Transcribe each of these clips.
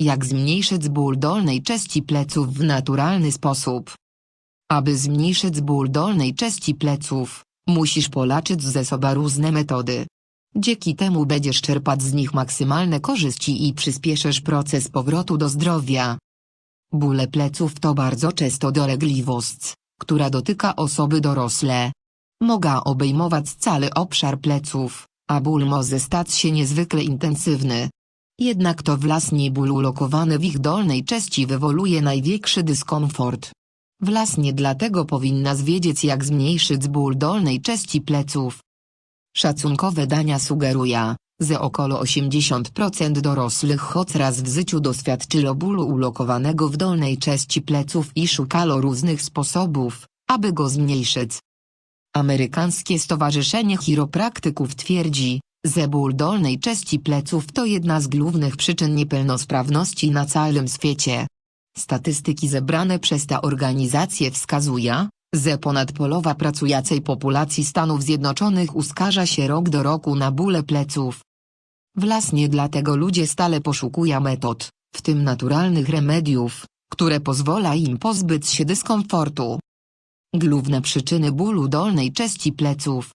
Jak zmniejszyć ból dolnej części pleców w naturalny sposób? Aby zmniejszyć ból dolnej części pleców, musisz polaczyć ze sobą różne metody. Dzięki temu będziesz czerpać z nich maksymalne korzyści i przyspieszysz proces powrotu do zdrowia. Bóle pleców to bardzo często dolegliwość, która dotyka osoby dorosłe. Mogą obejmować cały obszar pleców, a ból może stać się niezwykle intensywny. Jednak to własnie ból ulokowany w ich dolnej części wywołuje największy dyskomfort. Własnie dlatego powinnaś wiedzieć jak zmniejszyć ból dolnej części pleców. Szacunkowe dania sugerują, że około 80% dorosłych choć raz w życiu doświadczyło bólu ulokowanego w dolnej części pleców i szukalo różnych sposobów, aby go zmniejszyć. Amerykańskie Stowarzyszenie Chiropraktyków twierdzi, że ból dolnej części pleców to jedna z głównych przyczyn niepełnosprawności na całym świecie. Statystyki zebrane przez tę organizację wskazują, że ponad połowa pracującej populacji Stanów Zjednoczonych uskarża się rok do roku na bóle pleców. Właśnie dlatego ludzie stale poszukują metod, w tym naturalnych remediów, które pozwolą im pozbyć się dyskomfortu. Główne przyczyny bólu dolnej części pleców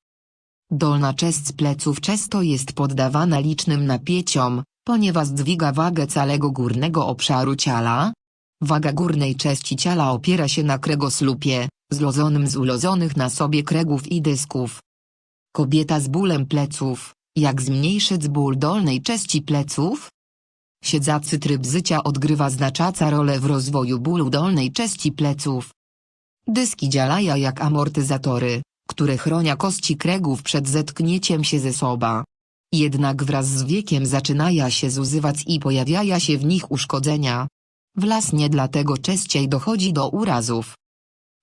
Dolna część pleców często jest poddawana licznym napięciom, ponieważ dźwiga wagę całego górnego obszaru ciała. Waga górnej części ciała opiera się na kręgosłupie, złożonym z ułożonych na sobie kręgów i dysków. Kobieta z bólem pleców, jak zmniejszyć ból dolnej części pleców? Siedzacy tryb życia odgrywa znaczącą rolę w rozwoju bólu dolnej części pleców. Dyski działają jak amortyzatory, które chronią kości kręgów przed zetknięciem się ze sobą. Jednak wraz z wiekiem zaczynają się zużywać i pojawiają się w nich uszkodzenia. Właśnie dlatego częściej dochodzi do urazów.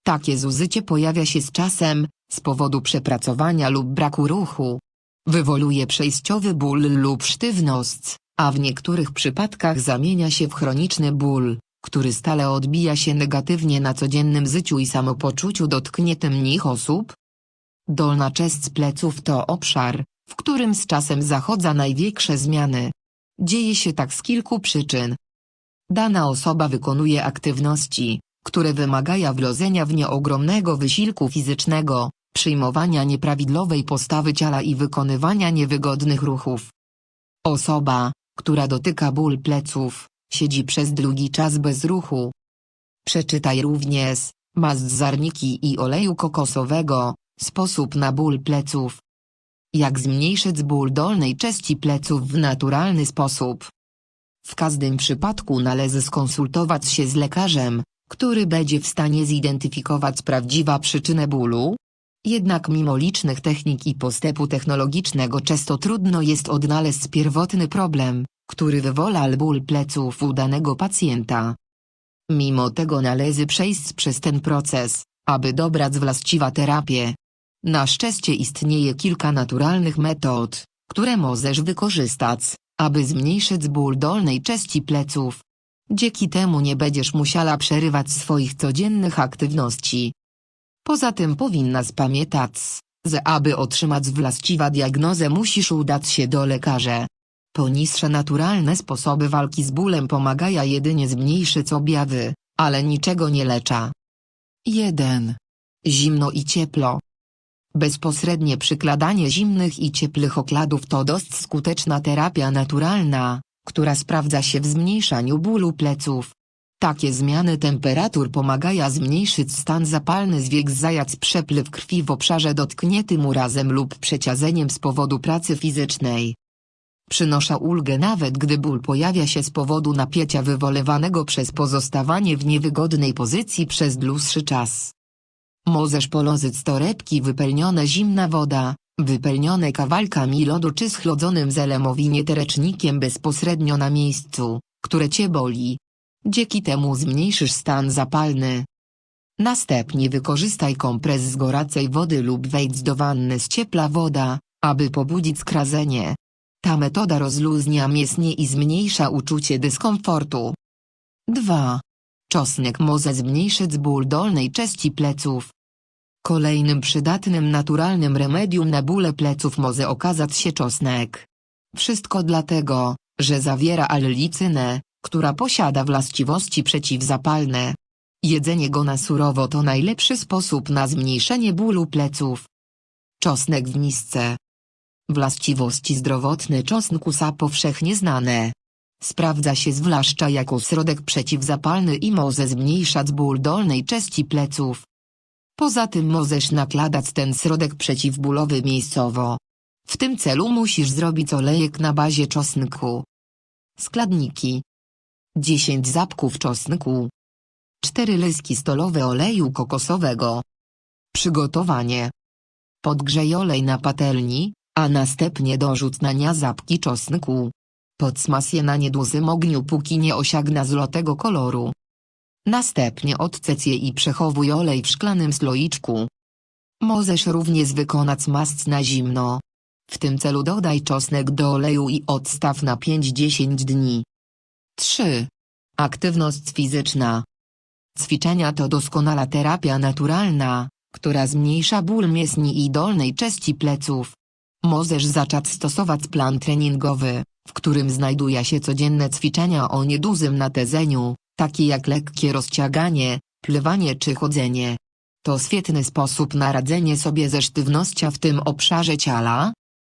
Takie zużycie pojawia się z czasem, z powodu przepracowania lub braku ruchu. Wywoluje przejściowy ból lub sztywność, a w niektórych przypadkach zamienia się w chroniczny ból, który stale odbija się negatywnie na codziennym życiu i samopoczuciu dotkniętym nich osób. Dolna część pleców to obszar, w którym z czasem zachodzą największe zmiany. Dzieje się tak z kilku przyczyn. Dana osoba wykonuje aktywności, które wymagają wlożenia w nie ogromnego wysiłku fizycznego, przyjmowania nieprawidłowej postawy ciała i wykonywania niewygodnych ruchów. Osoba, która dotyka ból pleców, siedzi przez długi czas bez ruchu. Przeczytaj również, mast zarniki i oleju kokosowego, sposób na ból pleców. Jak zmniejszyć ból dolnej części pleców w naturalny sposób. W każdym przypadku należy skonsultować się z lekarzem, który będzie w stanie zidentyfikować prawdziwa przyczynę bólu. Jednak mimo licznych technik i postępu technologicznego często trudno jest odnaleźć pierwotny problem, który wywoła ból pleców u danego pacjenta. Mimo tego należy przejść przez ten proces, aby dobrać właściwa terapię. Na szczęście istnieje kilka naturalnych metod, które możesz wykorzystać, aby zmniejszyć ból dolnej części pleców. Dzięki temu nie będziesz musiała przerywać swoich codziennych aktywności. Poza tym powinnaś pamiętać, że aby otrzymać właściwą diagnozę musisz udać się do lekarza. Poniższe naturalne sposoby walki z bólem pomagają jedynie zmniejszyć objawy, ale niczego nie lecza. 1. Zimno i ciepło. Bezpośrednie przykładanie zimnych i ciepłych okładów to dość skuteczna terapia naturalna, która sprawdza się w zmniejszaniu bólu pleców. Takie zmiany temperatur pomagają zmniejszyć stan zapalny zwiększając przepływ krwi w obszarze dotkniętym urazem lub przeciazeniem z powodu pracy fizycznej. Przynoszę ulgę nawet gdy ból pojawia się z powodu napięcia wywoływanego przez pozostawanie w niewygodnej pozycji przez dłuższy czas. Możesz polożyć torebki wypełnione zimna woda, wypełnione kawałkami lodu czy schłodzonym zelemowinie terecznikiem bezpośrednio na miejscu, które cię boli. Dzięki temu zmniejszysz stan zapalny. Następnie wykorzystaj kompres z gorącej wody lub wejdź do wanny z ciepła woda, aby pobudzić skradzenie. Ta metoda rozluźnia mięśnie i zmniejsza uczucie dyskomfortu. 2. Czosnek może zmniejszyć ból dolnej części pleców. Kolejnym przydatnym naturalnym remedium na bóle pleców może okazać się czosnek. Wszystko dlatego, że zawiera allicynę, która posiada właściwości przeciwzapalne. Jedzenie go na surowo to najlepszy sposób na zmniejszenie bólu pleców. Czosnek w misce. Właściwości zdrowotne czosnku są powszechnie znane. Sprawdza się zwłaszcza jako środek przeciwzapalny i może zmniejszać ból dolnej części pleców. Poza tym możesz nakładać ten środek przeciwbólowy miejscowo. W tym celu musisz zrobić olejek na bazie czosnku. Składniki 10 zapków czosnku 4 lyski stolowe oleju kokosowego Przygotowanie Podgrzej olej na patelni, a następnie dorzuć na nie zapki czosnku. Podsmaż je na niedużym ogniu póki nie osiągna złotego koloru. Następnie odcec je i przechowuj olej w szklanym słoiczku. Możesz również wykonać masc na zimno. W tym celu dodaj czosnek do oleju i odstaw na 5-10 dni. 3. Aktywność fizyczna. Ćwiczenia to doskonała terapia naturalna, która zmniejsza ból mięśni i dolnej części pleców. Możesz zacząć stosować plan treningowy, w którym znajduje się codzienne ćwiczenia o niedużym natężeniu, takie jak lekkie rozciąganie, pływanie czy chodzenie. To świetny sposób na radzenie sobie ze sztywnością w tym obszarze ciała,